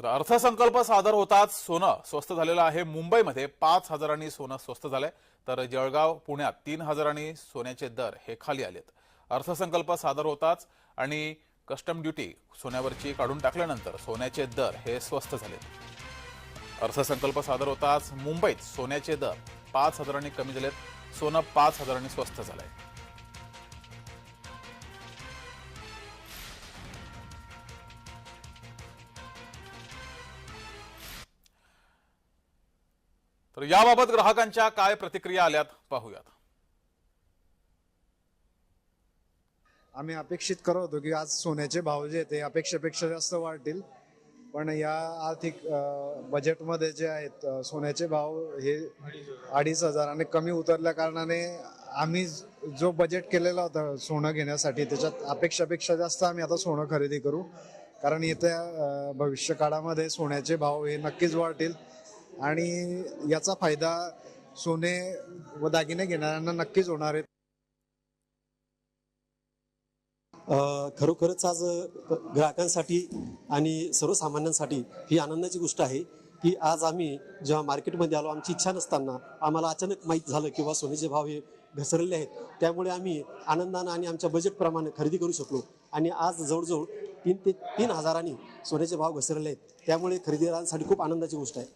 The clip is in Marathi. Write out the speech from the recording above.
तर अर्थसंकल्प सादर होताच सोनं स्वस्त झालेलं आहे मुंबईमध्ये. पाच हजारांनी सोनं स्वस्त झालंय. तर जळगाव पुण्यात तीन हजारांनी सोन्याचे दर हे खाली आलेत. अर्थसंकल्प सादर होताच आणि कस्टम ड्युटी सोन्यावरची काढून टाकल्यानंतर सोन्याचे दर हे स्वस्त झालेत. अर्थसंकल्प सादर होताच. मुंबईत सोन्याचे दर पाच हजारांनी कमी झालेत. सोनं पाच हजारांनी स्वस्त झालंय. तर याबाबत ग्राहकांच्या काय प्रतिक्रिया आल्यात पाहूयात. आम्ही अपेक्षित करत होतो की आज सोन्याचे भाव जे ते अपेक्षेपेक्षा जास्त वाढतील. पण या आर्थिक बजेटमध्ये जे आहेत सोन्याचे भाव हे अडीच हजार आणि कमी उतरल्या कारणाने आम्ही जो बजेट केलेला होता सोनं घेण्यासाठी त्याच्यात अपेक्षापेक्षा जास्त आम्ही आता सोनं खरेदी करू. कारण येत्या भविष्य काळामध्ये सोन्याचे भाव हे नक्कीच वाढतील. आणि याचा फायदा सोने व दागिने घेणाऱ्यांना नक्कीच होणार आहे. खरोखरच आज ग्राहकांसाठी आणि सर्वसामान्यांसाठी ही आनंदाची गोष्ट आहे की आज आम्ही जेव्हा मार्केटमध्ये आलो आमची इच्छा नसताना आम्हाला अचानक माहीत झालं किंवा सोन्याचे भाव हे घसरलेले आहेत. त्यामुळे आम्ही आनंदानं आणि आमच्या बजेटप्रमाणे खरेदी करू शकलो. आणि आज जवळजवळ तीन ते तीन हजारांनी सोन्याचे भाव घसरले आहेत. त्यामुळे खरेदीदारांसाठी खूप आनंदाची गोष्ट आहे.